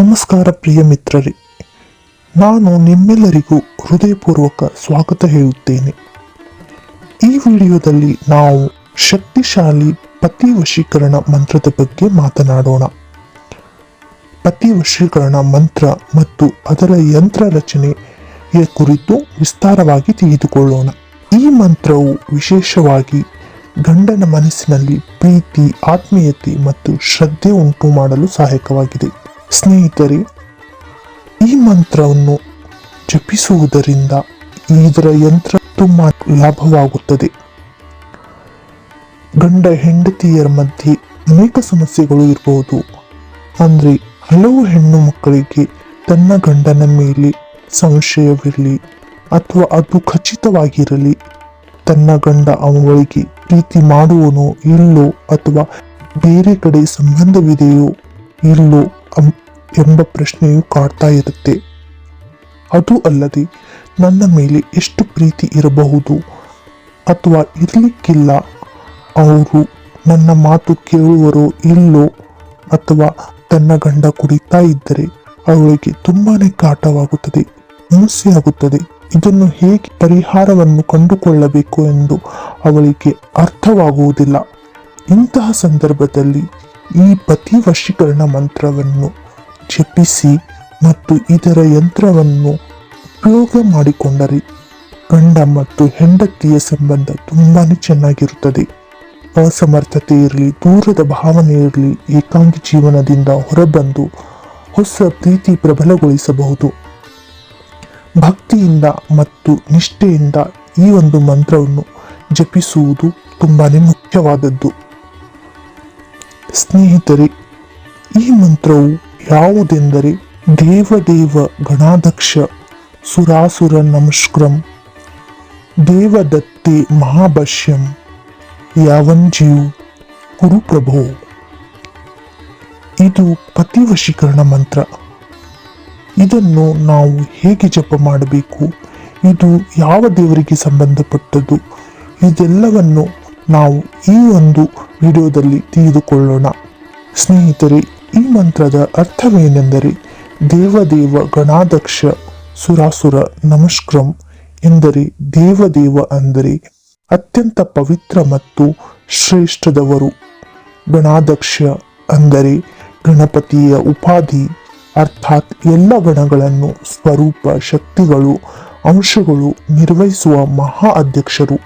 ನಮಸ್ಕಾರ ಪ್ರಿಯ ಮಿತ್ರರೇ, ನಾನು ನಿಮ್ಮೆಲ್ಲರಿಗೂ ಹೃದಯಪೂರ್ವಕ ಸ್ವಾಗತ ಹೇಳುತ್ತೇನೆ. ಈ ವಿಡಿಯೋದಲ್ಲಿ ನಾವು ಶಕ್ತಿಶಾಲಿ ಪತಿ ವಶೀಕರಣ ಮಂತ್ರದ ಬಗ್ಗೆ ಮಾತನಾಡೋಣ. ಪತಿ ವಶೀಕರಣ ಮಂತ್ರ ಮತ್ತು ಅದರ ಯಂತ್ರ ರಚನೆಯ ಕುರಿತು ವಿಸ್ತಾರವಾಗಿ ತಿಳಿದುಕೊಳ್ಳೋಣ. ಈ ಮಂತ್ರವು ವಿಶೇಷವಾಗಿ ಗಂಡನ ಮನಸ್ಸಿನಲ್ಲಿ ಪ್ರೀತಿ, ಆತ್ಮೀಯತೆ ಮತ್ತು ಶ್ರದ್ಧೆ ಉಂಟು ಮಾಡಲು ಸಹಾಯಕವಾಗಿದೆ. ಸ್ನೇಹಿತರೆ, ಈ ಮಂತ್ರವನ್ನು ಜಪಿಸುವುದರಿಂದ ಇದರ ಯಂತ್ರ ತುಂಬಾ ಲಾಭವಾಗುತ್ತದೆ. ಗಂಡ ಹೆಂಡತಿಯರ ಮಧ್ಯೆ ಅನೇಕ ಸಮಸ್ಯೆಗಳು ಇರಬಹುದು ಅಂದರೆ ಹಲವು ಹೆಣ್ಣು ಮಕ್ಕಳಿಗೆ ತನ್ನ ಗಂಡನ ಮೇಲೆ ಸಂಶಯವಿರಲಿ ಅಥವಾ ಅದು ಖಚಿತವಾಗಿರಲಿ, ತನ್ನ ಗಂಡ ಅವಳಿಗೆ ಪ್ರೀತಿ ಮಾಡುವನೋ ಇಲ್ಲೋ ಅಥವಾ ಬೇರೆ ಕಡೆ ಸಂಬಂಧವಿದೆಯೋ ಇಲ್ಲೋ ಎಂಬ ಪ್ರಶ್ನೆಯು ಕಾಡ್ತಾ ಇರುತ್ತೆ. ಅದು ಅಲ್ಲದೆ ನನ್ನ ಮೇಲೆ ಎಷ್ಟು ಪ್ರೀತಿ ಇರಬಹುದು ಅಥವಾ ಇರಲಿಕ್ಕಿಲ್ಲ, ಅವರು ನನ್ನ ಮಾತು ಕೇಳುವರೋ ಇಲ್ಲೋ ಅಥವಾ ತನ್ನ ಗಂಡ ಕುಡಿತಾ ಇದ್ದರೆ ಅವಳಿಗೆ ತುಂಬಾನೇ ಕಾಟವಾಗುತ್ತದೆ ಸಮಸ್ಯೆ ಇದನ್ನು ಹೇಗೆ ಪರಿಹಾರವನ್ನು ಕಂಡುಕೊಳ್ಳಬೇಕು ಎಂದು ಅವಳಿಗೆ ಅರ್ಥವಾಗುವುದಿಲ್ಲ. ಇಂತಹ ಸಂದರ್ಭದಲ್ಲಿ ಈ ಪತಿ ವಶೀಕರಣ ಮಂತ್ರವನ್ನು ಜಪಿಸಿ ಮತ್ತು ಇದರ ಯಂತ್ರವನ್ನು ಉಪಯೋಗ ಮಾಡಿಕೊಂಡರೆ ಗಂಡ ಮತ್ತು ಹೆಂಡತಿಯ ಸಂಬಂಧ ತುಂಬಾ ಚೆನ್ನಾಗಿರುತ್ತದೆ. ಅಸಮರ್ಥತೆ ಇರಲಿ, ದೂರದ ಭಾವನೆ ಇರಲಿ, ಏಕಾಂಗಿ ಜೀವನದಿಂದ ಹೊರಬಂದು ಹೊಸ ಪ್ರೀತಿ ಪ್ರಬಲಗೊಳಿಸಬಹುದು. ಭಕ್ತಿಯಿಂದ ಮತ್ತು ನಿಷ್ಠೆಯಿಂದ ಈ ಒಂದು ಮಂತ್ರವನ್ನು ಜಪಿಸುವುದು ತುಂಬಾ ಮುಖ್ಯವಾದದ್ದು. ಸ್ನೇಹಿತರೆ, ಈ ಮಂತ್ರವು ಯಾವುದೆಂದರೆ ದೇವದೇವ ಗಣಾಧ್ಯಕ್ಷ ಸುರಾಸುರ ನಮಸ್ಕ್ರಂ ದೇವದತ್ತೆ ಮಹಾಭಷ್ಯಂ ಯಾವಂಜೀವ್ ಗುರುಪ್ರಭೋ. ಇದು ಪತಿವಶೀಕರಣ ಮಂತ್ರ. ಇದನ್ನು ನಾವು ಹೇಗೆ ಜಪ ಮಾಡಬೇಕು? ಇದು ಯಾವ ದೇವರಿಗೆ ಸಂಬಂಧಪಟ್ಟದ್ದು? ಇದೆಲ್ಲವನ್ನು ನಾವು ಈ ಒಂದು ವಿಡಿಯೋದಲ್ಲಿ ತಿಳಿದುಕೊಳ್ಳೋಣ. ಸ್ನೇಹಿತರೆ, ಈ ಮಂತ್ರದ ಅರ್ಥವೇನೆಂದರೆ ದೇವದೇವ ಗಣಾಧ್ಯಕ್ಷ ಸುರಾಸುರ ನಮಸ್ಕ್ರಂ ಎಂದರೆ ದೇವದೇವ ಅಂದರೆ ಅತ್ಯಂತ ಪವಿತ್ರ ಮತ್ತು ಶ್ರೇಷ್ಠದವರು. ಗಣಾಧ್ಯಕ್ಷ ಅಂದರೆ ಗಣಪತಿಯ ಉಪಾಧಿ ಅರ್ಥಾತ್ ಎಲ್ಲ ಗಣಗಳನ್ನು ಸ್ವರೂಪ ಶಕ್ತಿಗಳು ಅಂಶಗಳು ನಿರ್ವಹಿಸುವ ಮಹಾ ಅಧ್ಯಕ್ಷರು.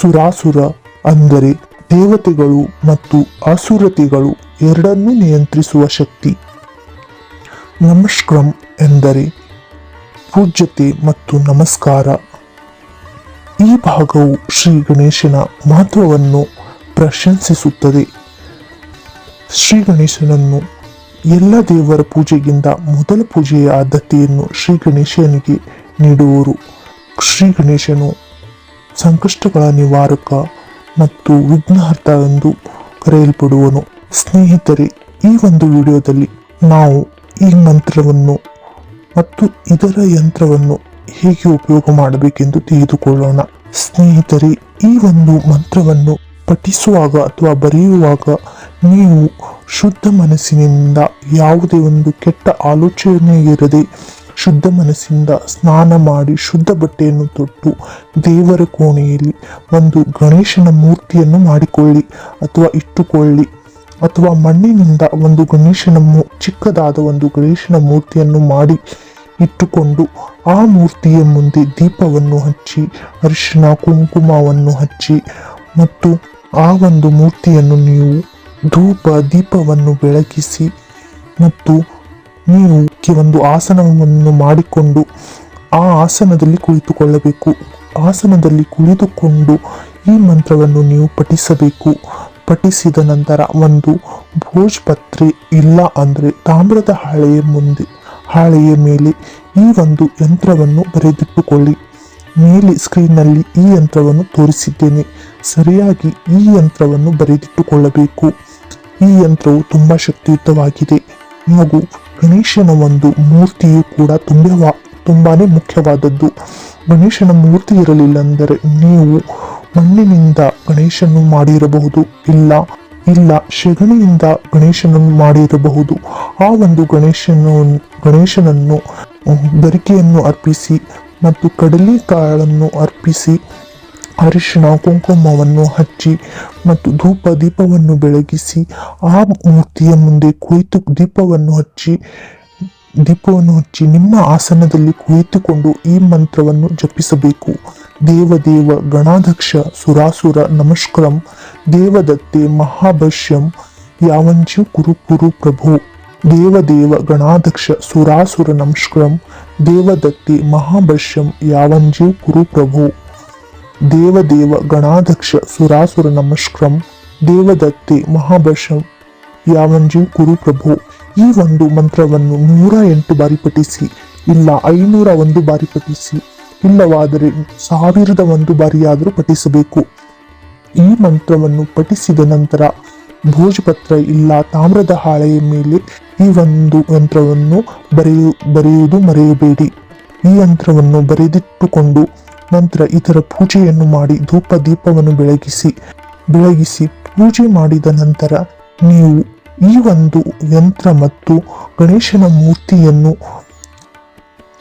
ಸುರಾಸುರ ಅಂದರೆ ದೇವತೆಗಳು ಮತ್ತು ಅಸುರತೆಗಳು ಎರಡನ್ನೂ ನಿಯಂತ್ರಿಸುವ ಶಕ್ತಿ. ನಮಸ್ಕ್ರಂ ಎಂದರೆ ಪೂಜ್ಯತೆ ಮತ್ತು ನಮಸ್ಕಾರ. ಈ ಭಾಗವು ಶ್ರೀ ಗಣೇಶನ ಮಹತ್ವವನ್ನು ಪ್ರಶಂಸಿಸುತ್ತದೆ. ಶ್ರೀ ಗಣೇಶನನ್ನು ಎಲ್ಲ ದೇವರ ಪೂಜೆಗಿಂತ ಮೊದಲ ಪೂಜೆಯ ಆದ್ಯತೆಯನ್ನು ಶ್ರೀ ಗಣೇಶನಿಗೆ ನೀಡುವರು. ಶ್ರೀ ಗಣೇಶನು ಸಂಕಷ್ಟಗಳ ನಿವಾರಕ ಮತ್ತು ವಿಘ್ನಹರ್ತ ಎಂದು ಕರೆಯಲ್ಪಡುವನು. ಸ್ನೇಹಿತರೆ, ಈ ಒಂದು ವಿಡಿಯೋದಲ್ಲಿ ನಾವು ಈ ಮಂತ್ರವನ್ನು ಮತ್ತು ಇದರ ಯಂತ್ರವನ್ನು ಹೇಗೆ ಉಪಯೋಗ ಮಾಡಬೇಕೆಂದು ತಿಳಿದುಕೊಳ್ಳೋಣ. ಸ್ನೇಹಿತರೆ, ಈ ಒಂದು ಮಂತ್ರವನ್ನು ಪಠಿಸುವಾಗ ಅಥವಾ ಬರೆಯುವಾಗ ನೀವು ಶುದ್ಧ ಮನಸ್ಸಿನಿಂದ ಯಾವುದೇ ಒಂದು ಕೆಟ್ಟ ಆಲೋಚನೆ ಇರದೆ ಶುದ್ಧ ಮನಸ್ಸಿಂದ ಸ್ನಾನ ಮಾಡಿ ಶುದ್ಧ ಬಟ್ಟೆಯನ್ನು ತೊಟ್ಟು ದೇವರ ಕೋಣೆಯಲ್ಲಿ ಒಂದು ಗಣೇಶನ ಮೂರ್ತಿಯನ್ನು ಮಾಡಿಕೊಳ್ಳಿ ಅಥವಾ ಇಟ್ಟುಕೊಳ್ಳಿ ಅಥವಾ ಮಣ್ಣಿನಿಂದ ಒಂದು ಗಣೇಶನ ಮೂ- ಚಿಕ್ಕದಾದ ಒಂದು ಗಣೇಶನ ಮೂರ್ತಿಯನ್ನು ಮಾಡಿ ಇಟ್ಟುಕೊಂಡು ಆ ಮೂರ್ತಿಯ ಮುಂದೆ ದೀಪವನ್ನು ಹಚ್ಚಿ ಅರಿಶಿನ ಕುಂಕುಮವನ್ನು ಹಚ್ಚಿ ಮತ್ತು ಆ ಒಂದು ಮೂರ್ತಿಯನ್ನು ನೀವು ಧೂಪ, ದೀಪವನ್ನು ಬೆಳಗಿಸಿ ಮತ್ತು ನೀವು ಕೆಲವೊಂದು ಆಸನವನ್ನು ಮಾಡಿಕೊಂಡು ಆ ಆಸನದಲ್ಲಿ ಕುಳಿತುಕೊಳ್ಳಬೇಕು. ಆಸನದಲ್ಲಿ ಕುಳಿತುಕೊಂಡು ಈ ಮಂತ್ರವನ್ನು ನೀವು ಪಠಿಸಬೇಕು. ಪಠಿಸಿದ ನಂತರ ಒಂದು ಭೋಜ್ಪತ್ರೆ ಇಲ್ಲ ಅಂದರೆ ತಾಮ್ರದ ಹಾಳೆಯ ಮುಂದೆ, ಹಾಳೆಯ ಮೇಲೆ ಈ ಒಂದು ಯಂತ್ರವನ್ನು ಬರೆದಿಟ್ಟುಕೊಳ್ಳಿ. ಮೇಲೆ ಸ್ಕ್ರೀನ್ನಲ್ಲಿ ಈ ಯಂತ್ರವನ್ನು ತೋರಿಸಿದ್ದೇನೆ. ಸರಿಯಾಗಿ ಈ ಯಂತ್ರವನ್ನು ಬರೆದಿಟ್ಟುಕೊಳ್ಳಬೇಕು. ಈ ಯಂತ್ರವು ತುಂಬಾ ಶಕ್ತಿಯುತವಾಗಿದೆ. ಹಾಗೂ ಗಣೇಶನ ಒಂದು ಮೂರ್ತಿಯು ಕೂಡ ತುಂಬಾ, ತುಂಬಾನೇ ಮುಖ್ಯವಾದದ್ದು. ಗಣೇಶನ ಮೂರ್ತಿ ಇರಲಿಲ್ಲ ಅಂದರೆ ನೀವು ಮಣ್ಣಿನಿಂದ ಗಣೇಶನು ಮಾಡಿರಬಹುದು. ಇಲ್ಲ ಇಲ್ಲ ಶಗಣಿಯಿಂದ ಗಣೇಶನನ್ನು ಮಾಡಿರಬಹುದು. ಆ ಒಂದು ಗಣೇಶನ, ಗಣೇಶನನ್ನು ಬೆರಿಕೆಯನ್ನು ಅರ್ಪಿಸಿ ಮತ್ತು ಕಡಲೆಕಾಳನ್ನು ಅರ್ಪಿಸಿ ಅರಿಶಿಣ ಕುಂಕುಮವನ್ನು ಹಚ್ಚಿ ಮತ್ತು ಧೂಪ ದೀಪವನ್ನು ಬೆಳಗಿಸಿ ಆ ಮೂರ್ತಿಯ ಮುಂದೆ ಕುಳಿತು ದೀಪವನ್ನು ಹಚ್ಚಿ ದೀಪವನ್ನು ಹಚ್ಚಿ ನಿಮ್ಮ ಆಸನದಲ್ಲಿ ಕುಳಿತುಕೊಂಡು ಈ ಮಂತ್ರವನ್ನು ಜಪಿಸಬೇಕು. ದೇವದೇವ ಗಣಾಧ್ಯಕ್ಷ ಸುರಾಸುರ ನಮಸ್ಕರಂ. ದೇವದತ್ತೆ ಮಹಾಭಷ್ಯಂ ಯಾವಂಚು ಕುರು ಪ್ರಭು. ದೇವದೇವ ಗಣಾಧ್ಯಕ್ಷ ಸುರಾಸುರ ನಮಸ್ಕರಂ. ದೇವದತ್ತೆ ಮಹಾಭಷ್ಯಂ ಯಾವಂಜೀವ್ ಕುರು ಪ್ರಭು. ದೇವದೇವ ಗಣಾಧ್ಯಕ್ಷ ಸುರಾಸುರ ನಮಸ್ಕ್ರಂ, ದೇವದತ್ತೆ ಮಹಾಭಷಂ ಯಾವಂಜು ಕುರು ಪ್ರಭು ಈ ಒಂದು ಮಂತ್ರವನ್ನು ನೂರ ಎಂಟು ಬಾರಿ ಪಠಿಸಿ, ಇಲ್ಲ ಐನೂರ ಒಂದು ಬಾರಿ ಪಠಿಸಿ, ಇಲ್ಲವಾದರೆ ಸಾವಿರದ ಒಂದು ಬಾರಿಯಾದರೂ ಪಠಿಸಬೇಕು. ಈ ಮಂತ್ರವನ್ನು ಪಠಿಸಿದ ನಂತರ ಭೋಜಪತ್ರ ಇಲ್ಲ ತಾಮ್ರದ ಹಾಳೆಯ ಮೇಲೆ ಈ ಒಂದು ಮಂತ್ರವನ್ನು ಬರೆಯು, ಬರೆಯುವುದು ಮರೆಯಬೇಡಿ. ಈ ಯಂತ್ರವನ್ನು ಬರೆದಿಟ್ಟುಕೊಂಡು ನಂತರ ಇದರ ಪೂಜೆಯನ್ನು ಮಾಡಿ ಧೂಪ ದೀಪವನ್ನು ಬೆಳಗಿಸಿ ಬೆಳಗಿಸಿ ಪೂಜೆ ಮಾಡಿದ ನಂತರ ನೀವು ಈ ಒಂದು ಯಂತ್ರ ಮತ್ತು ಗಣೇಶನ ಮೂರ್ತಿಯನ್ನು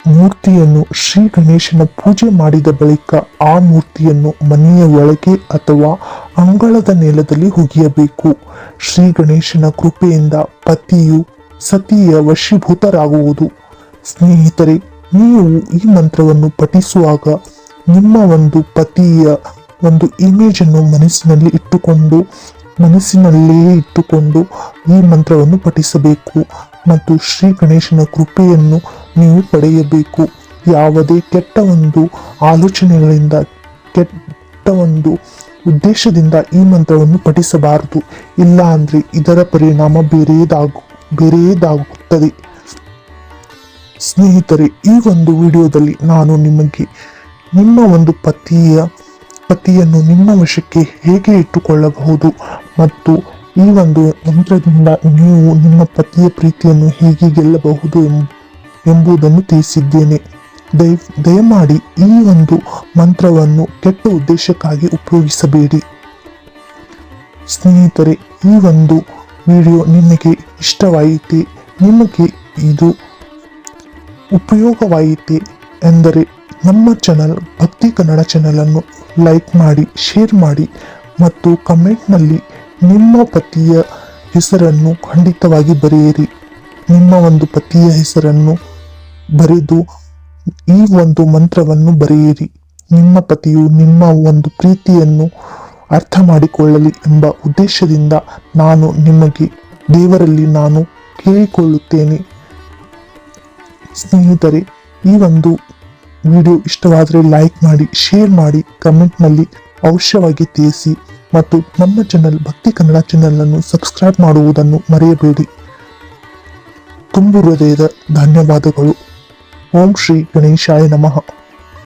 ಮೂರ್ತಿಯನ್ನು ಶ್ರೀ ಗಣೇಶನ ಪೂಜೆ ಮಾಡಿದ ಬಳಿಕ ಆ ಮೂರ್ತಿಯನ್ನು ಮನೆಯ ಒಳಗೆ ಅಥವಾ ಅಂಗಳದ ನೆಲದಲ್ಲಿ ಹುಗಿಯಬೇಕು ಶ್ರೀ ಗಣೇಶನ ಕೃಪೆಯಿಂದ ಪತಿಯು ಸತಿಯ ವಶೀಭೂತರಾಗುವುದು. ಸ್ನೇಹಿತರೆ, ನೀವು ಈ ಮಂತ್ರವನ್ನು ಪಠಿಸುವಾಗ ನಿಮ್ಮ ಒಂದು ಪತಿಯ ಒಂದು ಇಮೇಜ್ ಅನ್ನು ಮನಸ್ಸಿನಲ್ಲಿ ಇಟ್ಟುಕೊಂಡು ಮನಸ್ಸಿನಲ್ಲಿಯೇ ಇಟ್ಟುಕೊಂಡು ಈ ಮಂತ್ರವನ್ನು ಪಠಿಸಬೇಕು ಮತ್ತು ಶ್ರೀ ಗಣೇಶನ ಕೃಪೆಯನ್ನು ನೀವು ಪಡೆಯಬೇಕು. ಯಾವುದೇ ಕೆಟ್ಟ ಒಂದು ಆಲೋಚನೆಗಳಿಂದ, ಕೆಟ್ಟ ಒಂದು ಉದ್ದೇಶದಿಂದ ಈ ಮಂತ್ರವನ್ನು ಪಠಿಸಬಾರದು. ಇಲ್ಲ ಅಂದರೆ ಇದರ ಪರಿಣಾಮ ಬೇರೆಯದಾಗು ಬೇರೆಯದಾಗುತ್ತದೆ ಸ್ನೇಹಿತರೆ, ಈ ಒಂದು ವಿಡಿಯೋದಲ್ಲಿ ನಾನು ನಿಮಗೆ ನಿಮ್ಮ ಒಂದು ಪತಿಯ, ಪತಿಯನ್ನು ನಿಮ್ಮ ವಶಕ್ಕೆ ಹೇಗೆ ಇಟ್ಟುಕೊಳ್ಳಬಹುದು? ಮತ್ತು ಈ ಒಂದು ಮಂತ್ರದಿಂದ ನೀವು ನಿಮ್ಮ ಪತಿಯ ಪ್ರೀತಿಯನ್ನು ಹೇಗೆ ಗೆಲ್ಲಬಹುದು ಎಂಬ ಎಂಬುದನ್ನು ತಿಳಿಸಿದ್ದೇನೆ. ದಯ, ದಯಮಾಡಿ ಈ ಒಂದು ಮಂತ್ರವನ್ನು ಕೆಟ್ಟ ಉದ್ದೇಶಕ್ಕಾಗಿ ಉಪಯೋಗಿಸಬೇಡಿ. ಸ್ನೇಹಿತರೆ, ಈ ಒಂದು ವಿಡಿಯೋ ನಿಮಗೆ ಇಷ್ಟವಾಯಿತೆ, ನಿಮಗೆ ಇದು ಉಪಯೋಗವಾಯಿತೆ ಎಂದರೆ ನಮ್ಮ ಚಾನಲ್ ಭಕ್ತಿ ಕನ್ನಡ ಚಾನಲನ್ನು ಲೈಕ್ ಮಾಡಿ ಶೇರ್ ಮಾಡಿ ಮತ್ತು ಕಮೆಂಟ್ನಲ್ಲಿ ನಿಮ್ಮ ಪತಿಯ ಹೆಸರನ್ನು ಖಂಡಿತವಾಗಿ ಬರೆಯಿರಿ. ನಿಮ್ಮ ಒಂದು ಪತಿಯ ಹೆಸರನ್ನು ಬರೆದು ಈ ಒಂದು ಮಂತ್ರವನ್ನು ಬರೆಯಿರಿ. ನಿಮ್ಮ ಪತಿಯು ನಿಮ್ಮ ಒಂದು ಪ್ರೀತಿಯನ್ನು ಅರ್ಥ ಮಾಡಿಕೊಳ್ಳಲಿ ಎಂಬ ಉದ್ದೇಶದಿಂದ ನಾನು ನಿಮಗೆ, ದೇವರಲ್ಲಿ ನಾನು ಕೇಳಿಕೊಳ್ಳುತ್ತೇನೆ. ಸ್ನೇಹಿತರೆ, ಈ ಒಂದು ವಿಡಿಯೋ ಇಷ್ಟವಾದರೆ ಲೈಕ್ ಮಾಡಿ ಶೇರ್ ಮಾಡಿ ಕಮೆಂಟ್ನಲ್ಲಿ ಅವಶ್ಯವಾಗಿ ತಿಳಿಸಿ ಮತ್ತು ನಮ್ಮ ಚಾನಲ್ ಭಕ್ತಿ ಕನ್ನಡ ಚಾನಲನ್ನು ಸಬ್ಸ್ಕ್ರೈಬ್ ಮಾಡುವುದನ್ನು ಮರೆಯಬೇಡಿ. ತುಂಬು ಹೃದಯದ ಧನ್ಯವಾದಗಳು. ಓಂ ಶ್ರೀ ಗಣೇಶಾಯ ನಮಃ.